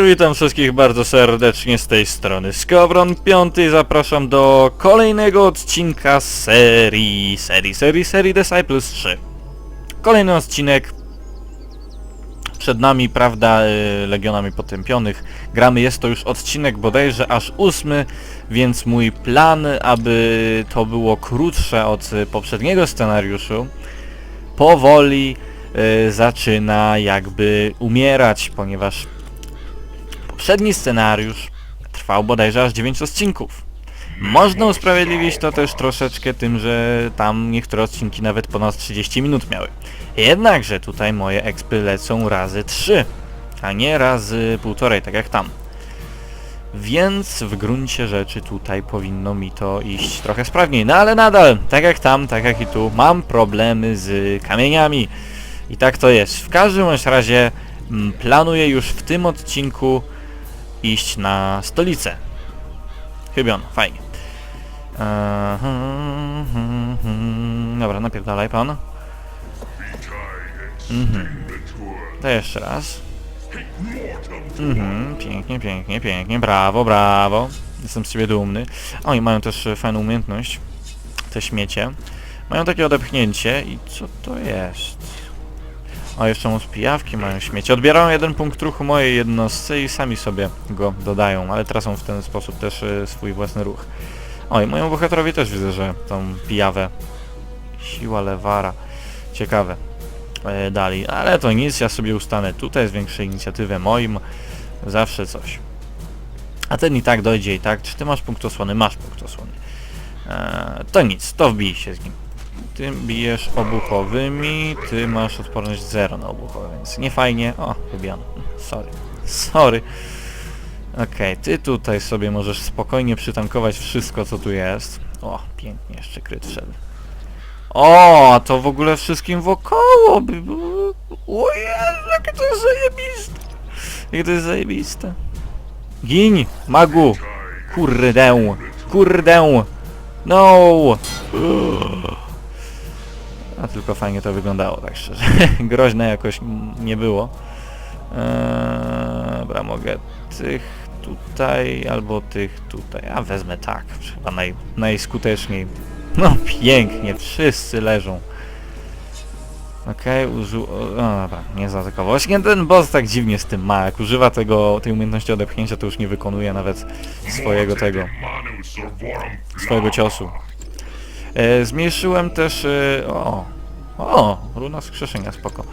Witam wszystkich bardzo serdecznie z tej strony Skowron 5 zapraszam do kolejnego odcinka z serii, serii, serii, serii Disciples 3. Kolejny odcinek przed nami, prawda, y, Legionami Potępionych. Gramy, jest to już odcinek bodajże aż ósmy, więc mój plan, aby to było krótsze od poprzedniego scenariuszu, powoli y, zaczyna jakby umierać, ponieważ poprzedni scenariusz trwał bodajże aż 9 odcinków. Można usprawiedliwić to też troszeczkę tym, że tam niektóre odcinki nawet ponad 30 minut miały. Jednakże tutaj moje expy lecą razy 3, a nie razy półtorej, tak jak tam. Więc w gruncie rzeczy tutaj powinno mi to iść trochę sprawniej. No ale nadal, tak jak tam, tak jak i tu, mam problemy z kamieniami. I tak to jest. W każdym razie mm, planuję już w tym odcinku iść na stolicę. Chybion, fajnie. Eee. Dobra, napierdalaj pan. Mhm. To jeszcze raz. Mhm, pięknie, pięknie, pięknie, brawo, brawo. Jestem z ciebie dumny. Oni mają też fajną umiejętność. Te śmiecie. Mają takie odepchnięcie i co to jest? O, jeszcze mu z pijawki mają śmieci. Odbierają jeden punkt ruchu mojej jednostce i sami sobie go dodają, ale tracą w ten sposób też y, swój własny ruch. Oj, moją bohaterowi też widzę, że tą pijawę. Siła lewara. Ciekawe. E, dali, ale to nic, ja sobie ustanę tutaj, zwiększę inicjatywę moim. Zawsze coś. A ten i tak dojdzie i tak. Czy ty masz punkt osłony? Masz punkt osłony. E, to nic, to wbij się z nim. Ty bijesz obuchowymi, ty masz odporność 0 na obuchowe, więc nie fajnie. O, wybijano. Sorry. Sorry. Okej, ty tutaj sobie możesz spokojnie przytankować wszystko, co tu jest. O, pięknie, jeszcze kryt wszedł. O, a to w ogóle wszystkim wokoło by było. O Jezu, jakie to jest zajebiste. Jakie to jest zajebiste. Gin, magu. Kurde, kurde. No. A tylko fajnie to wyglądało, tak szczerze. Groźne jakoś nie było. Eee, dobra, mogę tych tutaj albo tych tutaj. A wezmę tak, chyba naj, najskuteczniej. No pięknie, wszyscy leżą. Okej, użył... O, dobra, nie zaatakował. Właśnie ten boss tak dziwnie z tym ma. Jak używa tego, tej umiejętności odepchnięcia, to już nie wykonuje nawet swojego tego, swojego ciosu. E, zmniejszyłem też... E, o, o, runa skrzeszenia, spoko.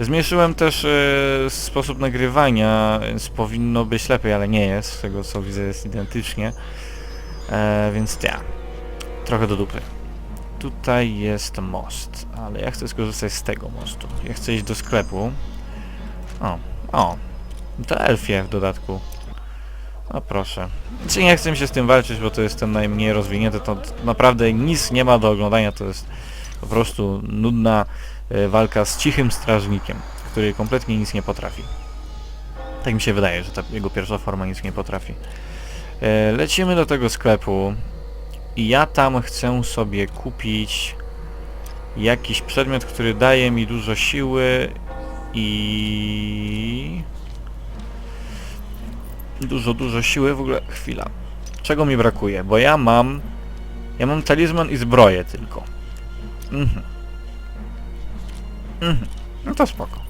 Zmniejszyłem też e, sposób nagrywania, więc powinno być lepiej, ale nie jest. Z tego co widzę jest identycznie. E, więc ja. Trochę do dupy. Tutaj jest most, ale ja chcę skorzystać z tego mostu. Ja chcę iść do sklepu. O, o. To elfie w dodatku. No proszę. Czy nie chcę mi się z tym walczyć, bo to jest ten najmniej rozwinięty, to naprawdę nic nie ma do oglądania, to jest po prostu nudna e, walka z cichym strażnikiem, który kompletnie nic nie potrafi. Tak mi się wydaje, że ta jego pierwsza forma nic nie potrafi. E, lecimy do tego sklepu i ja tam chcę sobie kupić jakiś przedmiot, który daje mi dużo siły i dużo, dużo siły. W ogóle chwila. Czego mi brakuje? Bo ja mam ja mam talizman i zbroję tylko. Mhm. Mhm. No to spoko.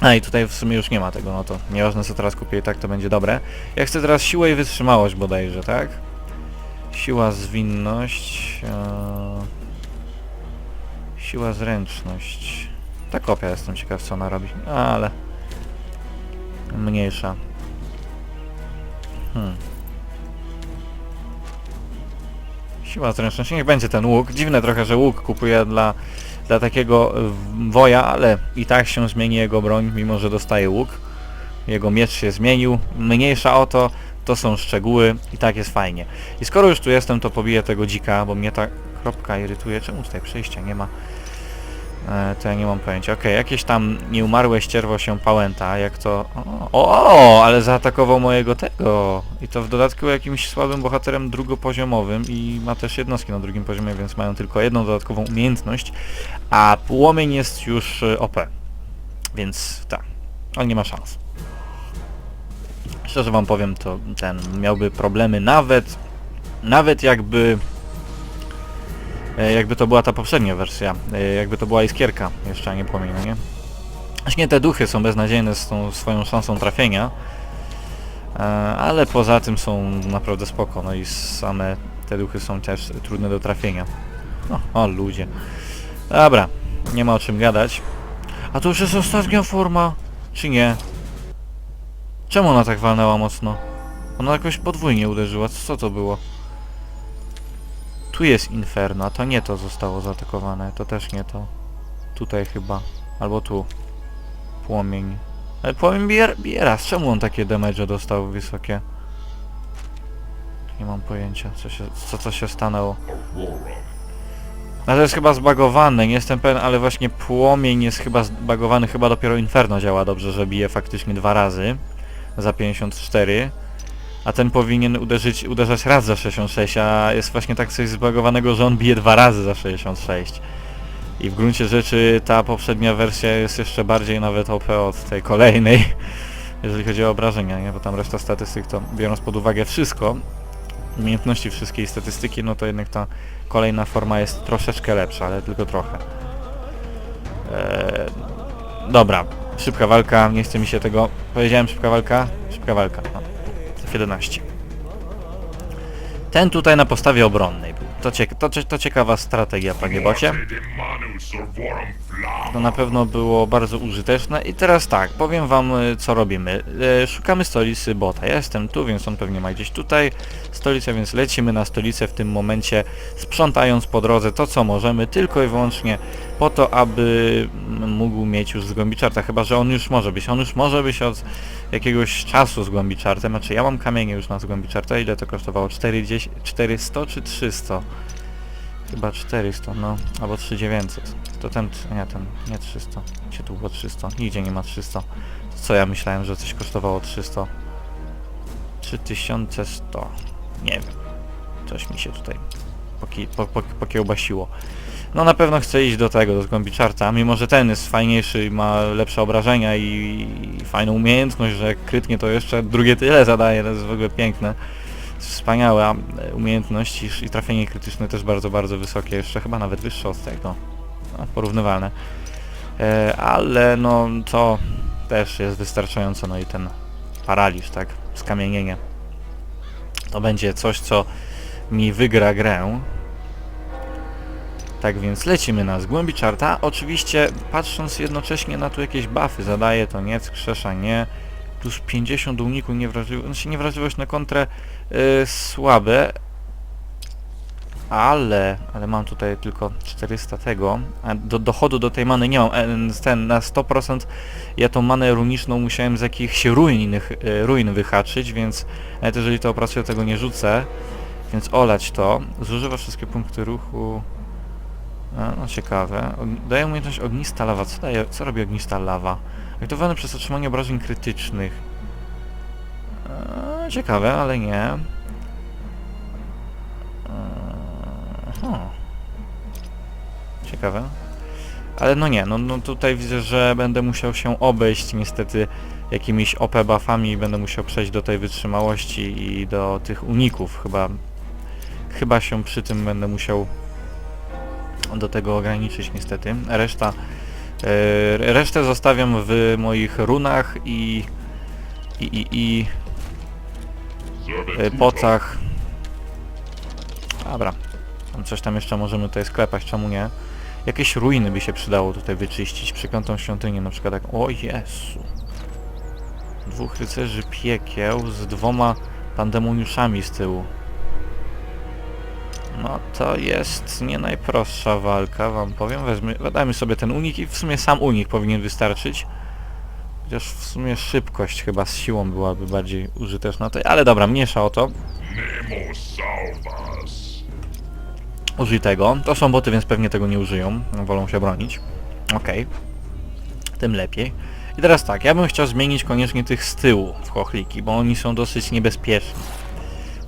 A i tutaj w sumie już nie ma tego, no to nieważne co teraz kupię i tak to będzie dobre. Ja chcę teraz siłę i wytrzymałość bodajże, tak? Siła, zwinność... E... Siła, zręczność... Ta kopia jestem ciekaw co ona robi, ale... Mniejsza. Hmm. Siła zręczności, niech będzie ten łuk. Dziwne trochę, że łuk kupuję dla, dla takiego y, woja, ale i tak się zmieni jego broń, mimo że dostaje łuk. Jego miecz się zmienił. Mniejsza o to, to są szczegóły i tak jest fajnie. I skoro już tu jestem, to pobiję tego dzika, bo mnie ta kropka irytuje. Czemu tutaj przejścia nie ma? E, to ja nie mam pojęcia. Okej, jakieś tam nieumarłe ścierwo się pałęta, jak to... O, o, ale zaatakował mojego tego! I to w dodatku jakimś słabym bohaterem drugopoziomowym i ma też jednostki na drugim poziomie, więc mają tylko jedną dodatkową umiejętność, a płomień jest już y, OP. Więc tak, on nie ma szans. szczerze wam powiem, to ten miałby problemy nawet, nawet jakby e, jakby to była ta poprzednia wersja, e, jakby to była iskierka, jeszcze a nie płomień, nie? Właśnie te duchy są beznadziejne z tą swoją szansą trafienia, e, ale poza tym są naprawdę spoko, no i same te duchy są też trudne do trafienia. No, o ludzie. Dobra, nie ma o czym gadać. A to już jest ostatnia forma, czy nie? Czemu ona tak walnęła mocno? Ona jakoś podwójnie uderzyła, co to było? Tu jest Inferno, a to nie to zostało zaatakowane, to też nie to. Tutaj chyba, albo tu. Płomień. Ale płomień bije, bije raz, czemu on takie damage dostał wysokie? Nie mam pojęcia, co się, co, co się stanęło. No to jest chyba zbagowane, nie jestem pewien, ale właśnie płomień jest chyba zbagowany, chyba dopiero Inferno działa dobrze, że bije faktycznie dwa razy za 54, a ten powinien uderzyć, uderzać raz za 66, a jest właśnie tak coś zbagowanego, że on bije dwa razy za 66. I w gruncie rzeczy ta poprzednia wersja jest jeszcze bardziej nawet OP od tej kolejnej, jeżeli chodzi o obrażenia, nie? bo tam reszta statystyk to biorąc pod uwagę wszystko, umiejętności wszystkie statystyki, no to jednak ta kolejna forma jest troszeczkę lepsza, ale tylko trochę. Eee, dobra, szybka walka, nie chce mi się tego... Powiedziałem szybka walka? Szybka walka, no. F11. Ten tutaj na postawie obronnej był. To, ciek to, to ciekawa strategia, panie bocie. To na pewno było bardzo użyteczne i teraz tak, powiem wam y, co robimy. E, Szukamy stolicy bota. Ja jestem tu, więc on pewnie ma gdzieś tutaj stolicę, więc lecimy na stolicę w tym momencie, sprzątając po drodze to co możemy, tylko i wyłącznie po to, aby mógł mieć już zgłębiczarta, chyba że on już może być. On już może być od jakiegoś czasu zgłębiczartem, znaczy ja mam kamienie już na zgłębiczarta, ile to kosztowało? 40, 400 czy 300? Chyba 400, no, albo 3900. To ten, nie ten, nie 300. Gdzie tu było 300? Nigdzie nie ma 300. Co ja myślałem, że coś kosztowało 300? 3100. Nie wiem. Coś mi się tutaj po, po, pokiełbasiło. No na pewno chcę iść do tego, do zgłębiczarta, mimo że ten jest fajniejszy i ma lepsze obrażenia i, fajną umiejętność, że krytnie to jeszcze drugie tyle zadaje, to jest w ogóle piękne. Wspaniała umiejętność i, i trafienie krytyczne też bardzo, bardzo wysokie, jeszcze chyba nawet wyższe od tego. No, porównywalne. E, ale no to też jest wystarczająco, no i ten paraliż, tak, skamienienie. To będzie coś, co mi wygra grę. Tak więc lecimy na zgłębi czarta. Oczywiście patrząc jednocześnie na tu jakieś buffy, zadaje to nie, skrzesza nie. Plus 50 uniku niewrażliwość, znaczy niewrażliwość na kontrę yy, słabe. Ale, ale mam tutaj tylko 400 tego, a do dochodu do tej many nie mam, e, ten na 100% ja tą manę runiczną musiałem z jakichś ruin, e, ruin wyhaczyć, więc nawet jeżeli to opracuję, tego nie rzucę, więc olać to. Zużywa wszystkie punkty ruchu. A, no ciekawe. Daje umiejętność ognista lawa. Co daje, co robi ognista lawa? Aktywowany przez otrzymanie obrażeń krytycznych. Eee, ciekawe, ale nie. Eee, aha. Ciekawe. Ale no nie, no, no tutaj widzę, że będę musiał się obejść niestety jakimiś OP buffami i będę musiał przejść do tej wytrzymałości i do tych uników. Chyba, chyba się przy tym będę musiał do tego ograniczyć niestety. Reszta, e, resztę zostawiam w moich runach i i, i, i e, pocach. Dobra. Tam coś tam jeszcze możemy tutaj sklepać, czemu nie? Jakieś ruiny by się przydało tutaj wyczyścić. Przeklętą świątynię na przykład jak... O Jezu! Dwóch rycerzy piekieł z dwoma pandemoniuszami z tyłu. No to jest nie najprostsza walka, wam powiem. Weźmy, dajmy sobie ten unik i w sumie sam unik powinien wystarczyć. Chociaż w sumie szybkość chyba z siłą byłaby bardziej użyteczna. To, ale dobra, mniejsza o to. Nemo salvas. Użyj tego. To są boty, więc pewnie tego nie użyją. Wolą się bronić. Okej. Tym lepiej. I teraz tak, ja bym chciał zmienić koniecznie tych z tyłu w chochliki, bo oni są dosyć niebezpieczni.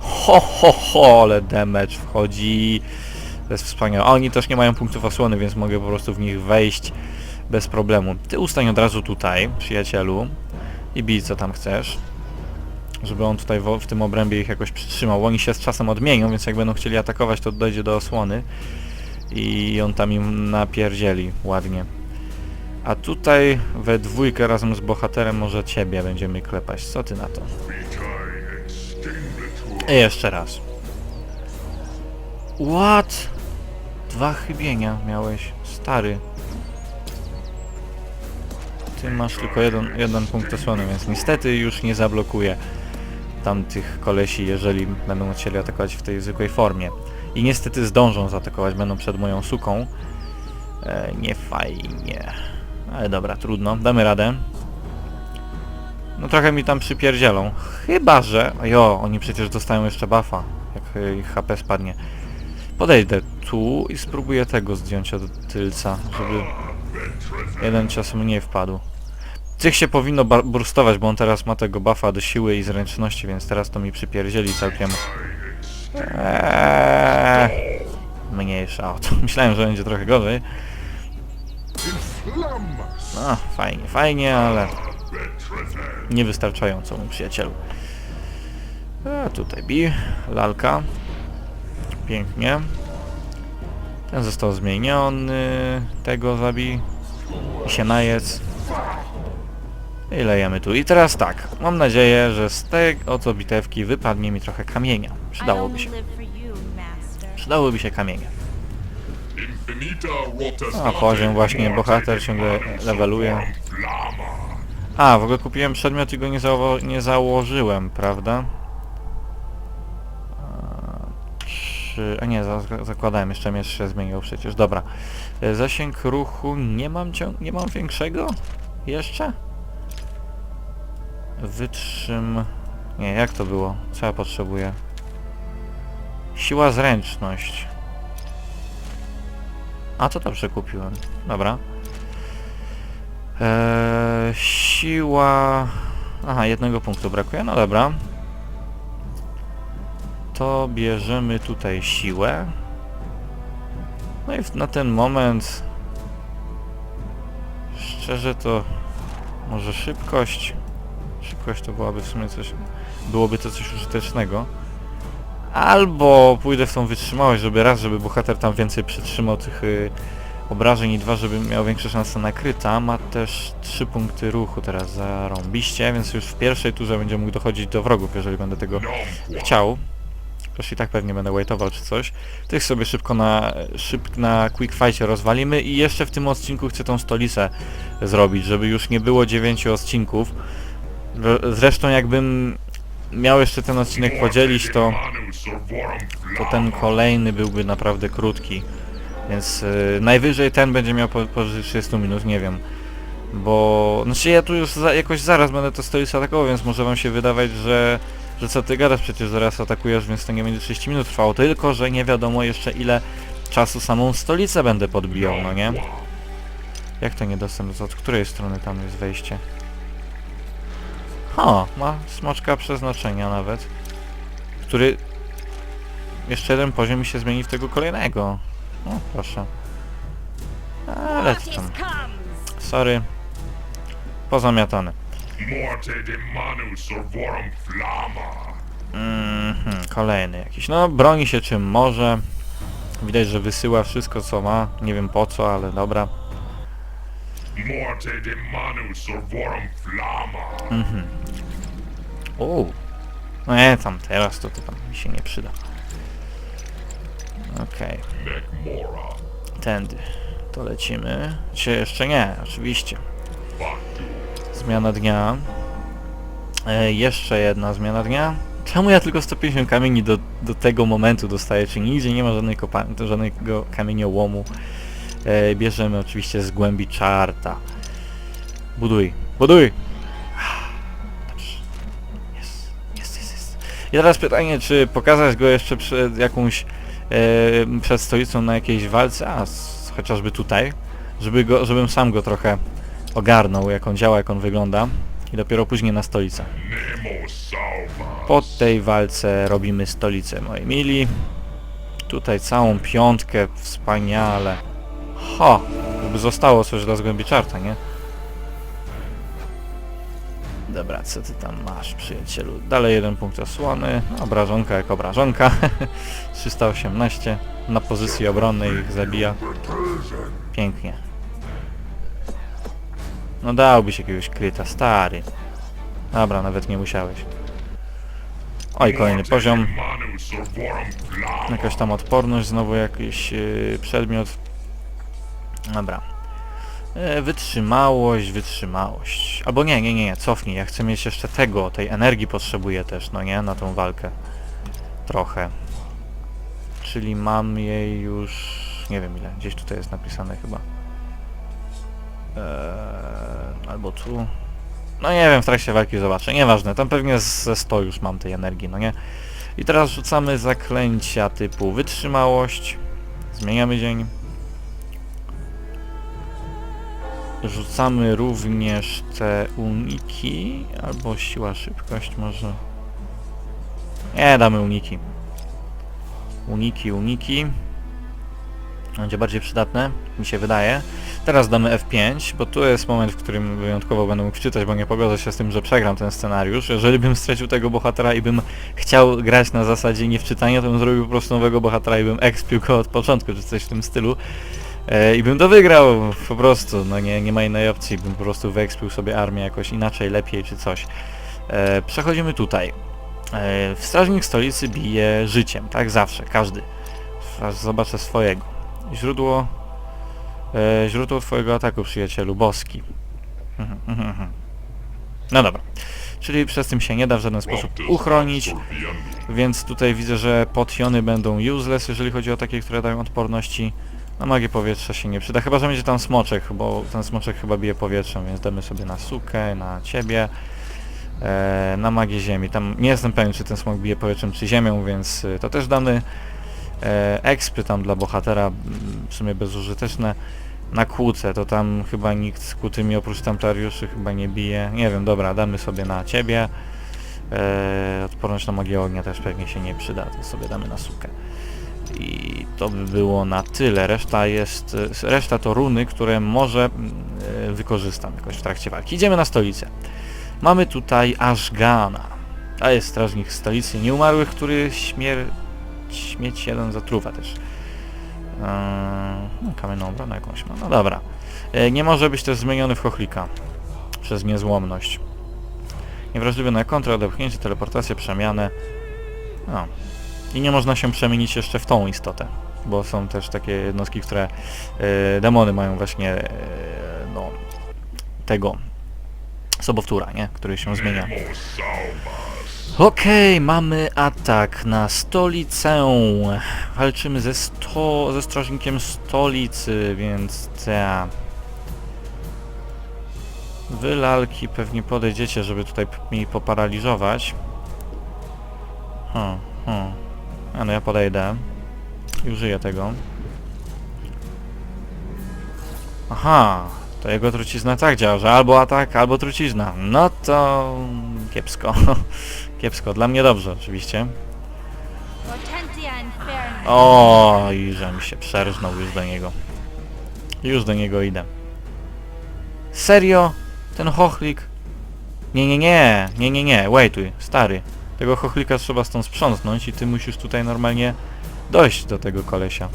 Ho, ho, ho, ale damage wchodzi. To jest wspaniałe. A oni też nie mają punktów osłony, więc mogę po prostu w nich wejść bez problemu. Ty ustań od razu tutaj, przyjacielu. I bij co tam chcesz. żeby on tutaj wo- w tym obrębie ich jakoś przytrzymał. Oni się z czasem odmienią, więc jak będą chcieli atakować, to dojdzie do osłony i on tam im napierdzieli ładnie. A tutaj we dwójkę razem z bohaterem może ciebie będziemy klepać. Co ty na to? I jeszcze raz. What? Dwa chybienia miałeś, stary. Ty masz tylko jeden, jeden punkt osłony, więc niestety już nie zablokuję tamtych kolesi, jeżeli będą chcieli atakować w tej zwykłej formie. I niestety zdążą zaatakować, będą przed moją suką. E, nie fajnie. Ale dobra, trudno, damy radę. No trochę mi tam przypierdzielą. Chyba, że... Jo, oni przecież dostają jeszcze buffa, jak y, ich HP spadnie. Podejdę tu i spróbuję tego zdjąć od tylca, żeby jeden cios mniej wpadł. Tych się powinno burstować, bo on teraz ma tego buffa do siły i zręczności, więc teraz to mi przypierdzieli całkiem. Eee, mniejsza o to. Myślałem, że będzie trochę gorzej. No, fajnie, fajnie, ale niewystarczająco, mój przyjacielu. A tutaj bi, lalka. Pięknie. Ten został zmieniony. Tego zabij. I się najedz. I lejemy tu. I teraz tak. Mam nadzieję, że z tej oto bitewki wypadnie mi trochę kamienia. Przydałoby się. Przydałoby się rotas A poziom właśnie, bohater ciągle leveluje. A, w ogóle kupiłem przedmiot i go nie, zało nie założyłem, prawda? Trzy... A nie, za zakładałem, jeszcze miecz się zmienił przecież. Dobra. E, Zasięg ruchu nie mam nie mam większego? Jeszcze? Wytrzym... Nie, jak to było? Co ja potrzebuję? Siła zręczność. A, to dobrze kupiłem. Dobra. Eee, siła... Aha, jednego punktu brakuje, no dobra. To bierzemy tutaj siłę. No i na ten moment... Szczerze to... Może szybkość? Szybkość to byłaby w sumie coś... Byłoby to coś użytecznego. Albo pójdę w tą wytrzymałość, żeby raz, żeby bohater tam więcej przytrzymał tych y, obrażeń i dwa, żeby miał większe szanse na kryta. Ma też trzy punkty ruchu teraz zarąbiście, więc już w pierwszej turze będzie mógł dochodzić do wrogów, jeżeli będę tego chciał. Też i tak pewnie będę waitował czy coś. Tych sobie szybko na, szyb, na quick fightie rozwalimy i jeszcze w tym odcinku chcę tą stolicę zrobić, żeby już nie było dziewięciu odcinków. Zresztą jakbym miał jeszcze ten odcinek podzielić, to to ten kolejny byłby naprawdę krótki. Więc y, najwyżej ten będzie miał po- powyżej 30 minut, nie wiem. Bo... Znaczy ja tu już za, jakoś zaraz będę to stolicę atakował, więc może wam się wydawać, że... Że co ty gadasz, przecież zaraz atakujesz, więc to nie będzie 30 minut trwało. Tylko, że nie wiadomo jeszcze ile czasu samą stolicę będę podbijał, no nie? Jak to niedostęp? Od której strony tam jest wejście? Ha, ma smoczka przeznaczenia nawet. Który jeszcze jeden poziom mi się zmieni w tego kolejnego. No, proszę. Ale to tam. Sorry. Pozamiatane. Morte de manus orvorum flama. Mhm, kolejny jakiś. No, broni się czym może. Widać, że wysyła wszystko co ma. Nie wiem po co, ale dobra. Morte de manus orvorum flama. Mhm. O. No nie, tam teraz to, to tam mi się nie przyda. Okej, Necmora. tędy. To lecimy. Czy jeszcze nie, oczywiście. Zmiana dnia. E, jeszcze jedna zmiana dnia. Czemu ja tylko 150 kamieni do, do tego momentu dostaję? Czy nigdzie nie ma żadnej żadnego kamieniołomu? E, bierzemy oczywiście z głębi czarta. Buduj, buduj! Jest, jest, jest, jest. I teraz pytanie, czy pokazać go jeszcze przed jakąś, przed stolicą na jakiejś walce, a chociażby tutaj, żeby go, żebym sam go trochę ogarnął, jak on działa, jak on wygląda i dopiero później na stolicę. Po tej walce robimy stolicę, moi mili. Tutaj całą piątkę, wspaniale. Ho! Żeby zostało coś dla zgłębi czarta, nie? Dobra, co ty tam masz, przyjacielu? Dalej jeden punkt osłony. Obrażonka jak obrażonka. 318. Na pozycji obronnej ich zabija. Pięknie. No dałbyś jakiegoś kryta, stary. Dobra, nawet nie musiałeś. Oj, kolejny poziom. Jakaś tam odporność, znowu jakiś yy, przedmiot. Dobra. E, wytrzymałość, wytrzymałość. Albo nie, nie, nie, nie, cofnij. Ja chcę mieć jeszcze tego, tej energii potrzebuję też, no nie, na tą walkę. Trochę. Czyli mam jej już... nie wiem ile, gdzieś tutaj jest napisane chyba. Eee, albo tu. No nie wiem, w trakcie walki zobaczę. Nieważne, tam pewnie ze 100 już mam tej energii, no nie? I teraz rzucamy zaklęcia typu wytrzymałość. Zmieniamy dzień. Rzucamy również te uniki, albo siła, szybkość może. Nie, damy uniki. Uniki, uniki. Będzie bardziej przydatne, mi się wydaje. Teraz damy F5, bo tu jest moment, w którym wyjątkowo będę mógł wczytać, bo nie pogodzę się z tym, że przegram ten scenariusz. Jeżeli bym stracił tego bohatera i bym chciał grać na zasadzie nie wczytania, to bym zrobił po prostu nowego bohatera i bym expił go od początku, czy coś w tym stylu. E, I bym to wygrał po prostu, no nie, nie ma innej opcji, bym po prostu wyekspił sobie armię jakoś inaczej, lepiej czy coś. E, przechodzimy tutaj. E, w Strażnik Stolicy bije życiem, tak? Zawsze, każdy. Aż zobaczę swojego. Źródło... E, źródło twojego ataku, przyjacielu, boski. Mhm, mhm, mhm. No dobra. Czyli przez tym się nie da w żaden sposób uchronić. Więc tutaj widzę, że potiony będą useless, jeżeli chodzi o takie, które dają odporności. Na magię powietrza się nie przyda, chyba że będzie tam smoczek, bo ten smoczek chyba bije powietrzem, więc damy sobie na sukę, na ciebie, e, na magię ziemi. Tam nie jestem pewien, czy ten smok bije powietrzem, czy ziemią, więc y, to też damy. E, expy tam dla bohatera, w sumie bezużyteczne. Na kłóce, to tam chyba nikt z kłótymi oprócz templariuszy chyba nie bije. Nie wiem, dobra, damy sobie na ciebie. Eee, odporność na magię ognia też pewnie się nie przyda, to sobie damy na sukę. I to by było na tyle. Reszta jest, reszta to runy, które może mm, e, wykorzystam jakoś w trakcie walki. Idziemy na stolicę. Mamy tutaj Ashgana. A jest strażnik stolicy nieumarłych, który śmier... śmieć jeden zatruwa też. Eee, no, kamienną obronę jakąś ma. No dobra. E, nie może być też zmieniony w chochlika. Przez niezłomność. Niewrażliwy na kontrę, odepchnięcie, teleportację, przemianę. No. I nie można się przemienić jeszcze w tą istotę, bo są też takie jednostki, które e, demony mają właśnie e, no tego sobowtóra, nie? Który się zmienia. Okej, mamy atak na stolicę. Walczymy ze sto, ze strażnikiem stolicy, więc ta. Wy lalki pewnie podejdziecie, żeby tutaj mi poparaliżować. Hmm, hmm. A no ja podejdę. I użyję tego. Aha, to jego trucizna tak działa, że albo atak, albo trucizna. No to kiepsko. kiepsko. Dla mnie dobrze oczywiście. O, i że mi się przerżnął już do niego. Już do niego idę. Serio? Ten chochlik? Nie, nie, nie, nie, nie, nie, wejtuj, stary. Tego chochlika trzeba stąd sprzątnąć i ty musisz tutaj normalnie dojść do tego kolesia.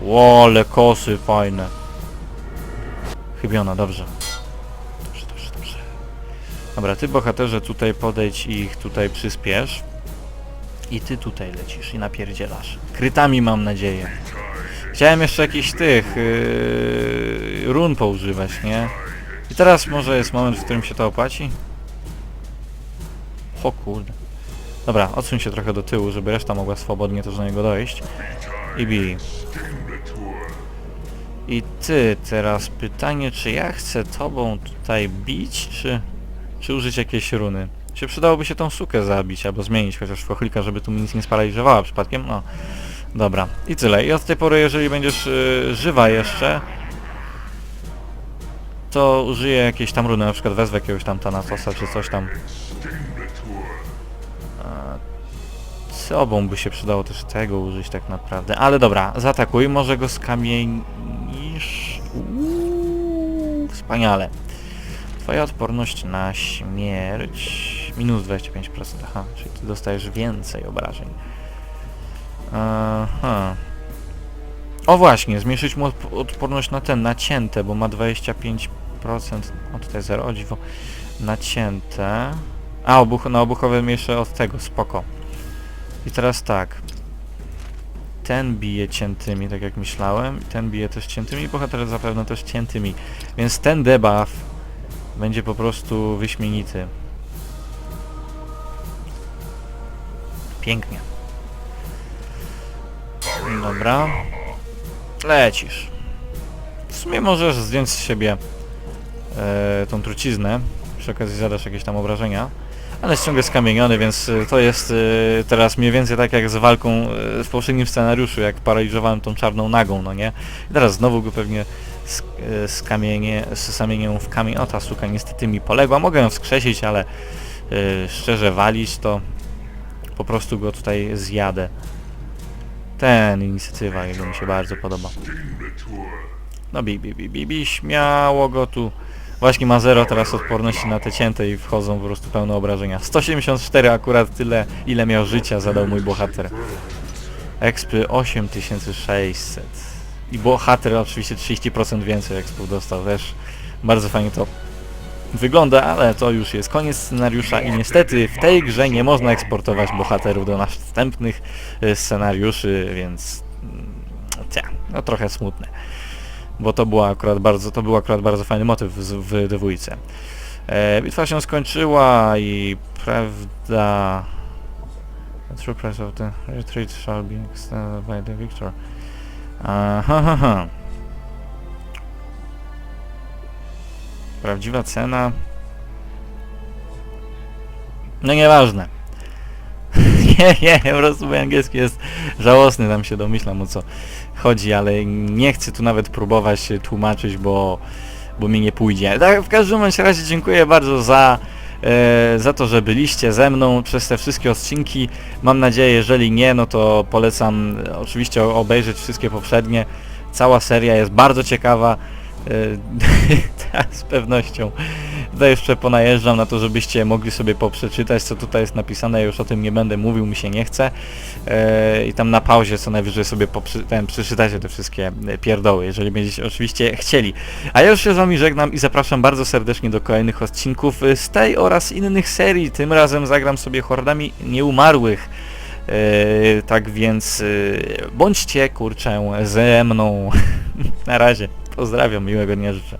Łole, kosy fajne. Chybiona, dobrze. Dobrze, dobrze, dobrze. Dobra, ty bohaterze tutaj podejdź i ich tutaj przyspiesz. I ty tutaj lecisz i napierdzielasz. Krytami mam nadzieję. Chciałem jeszcze jakichś tych yy, run poużywać, nie? I teraz może jest moment, w którym się to opłaci? O kurde. Dobra, odsuń się trochę do tyłu, żeby reszta mogła swobodnie też do niego dojść. I bij. I ty, teraz pytanie, czy ja chcę tobą tutaj bić, czy, czy użyć jakiejś runy? Czy przydałoby się tą sukę zabić, albo zmienić chociaż chochlika, żeby tu nic nie sparaliżowała przypadkiem? No, dobra. I tyle. I od tej pory, jeżeli będziesz y, żywa jeszcze, to użyję jakiejś tam runy, na przykład wezwę jakiegoś tam Thanatosa, czy coś tam. Z obą by się przydało też tego użyć tak naprawdę. Ale dobra, zaatakuj, może go skamienisz... Wspaniale. Twoja odporność na śmierć minus 25%, aha, czyli ty dostajesz więcej obrażeń. Aha. O właśnie, zmniejszyć mu odp- odporność na ten, nacięte, bo ma 25%, o tutaj 0, o dziwo, nacięte. A, obuch na obuchowe mniejsze od tego, spoko. I teraz tak. Ten bije ciętymi, tak jak myślałem, i ten bije też ciętymi, bohater zapewne też ciętymi. Więc ten debuff będzie po prostu wyśmienity. Pięknie. Dobra. Lecisz. W sumie możesz zdjąć z siebie e, tą truciznę. Przy okazji zadasz jakieś tam obrażenia. Ale jest ciągle skamieniony, więc e, to jest e, teraz mniej więcej tak jak z walką e, w poprzednim scenariuszu, jak paraliżowałem tą czarną nagą, no nie? I teraz znowu go pewnie sk e, skamienię, skamienię w kamień. O, ta suka niestety mi poległa. Mogę ją wskrzesić, ale szczerze walić to po prostu go tutaj zjadę. Ten inicjatywa jego mi się bardzo podoba. No bi, bi, bi, bi, bi, śmiało go tu. Właśnie ma zero teraz odporności na te cięte i wchodzą po prostu pełne obrażenia. 174 akurat tyle, ile miał życia zadał mój bohater. Expy 8600. I bohater oczywiście 30% więcej expów dostał też. Bardzo fajnie to wygląda, ale to już jest koniec scenariusza i niestety w tej grze nie można eksportować bohaterów do następnych e, scenariuszy, więc mm, cia, no trochę smutne. Bo to była akurat bardzo, to był akurat bardzo fajny motyw w, w dwójce. E, bitwa się skończyła i prawda... The true price of the retreat shall be extended by the victor. Aha, ha, ha. Prawdziwa cena... No nieważne. nie, nie, po prostu mój angielski jest żałosny, tam się domyślam o co chodzi, ale nie chcę tu nawet próbować się tłumaczyć, bo, bo mi nie pójdzie. Tak, w każdym razie dziękuję bardzo za, e, za to, że byliście ze mną przez te wszystkie odcinki. Mam nadzieję, jeżeli nie, no to polecam oczywiście obejrzeć wszystkie poprzednie. Cała seria jest bardzo ciekawa. E, z pewnością tutaj jeszcze ponajeżdżam na to, żebyście mogli sobie poprzeczytać, co tutaj jest napisane. Ja już o tym nie będę mówił, mi się nie chce. E, I tam na pauzie co najwyżej sobie ten, przeczytacie te wszystkie e, pierdoły, jeżeli będziecie oczywiście chcieli. A ja już się z wami żegnam i zapraszam bardzo serdecznie do kolejnych odcinków z tej oraz innych serii. Tym razem zagram sobie hordami nieumarłych. Tak więc bądźcie kurczę ze mną. na razie. Pozdrawiam, miłego dnia życzę.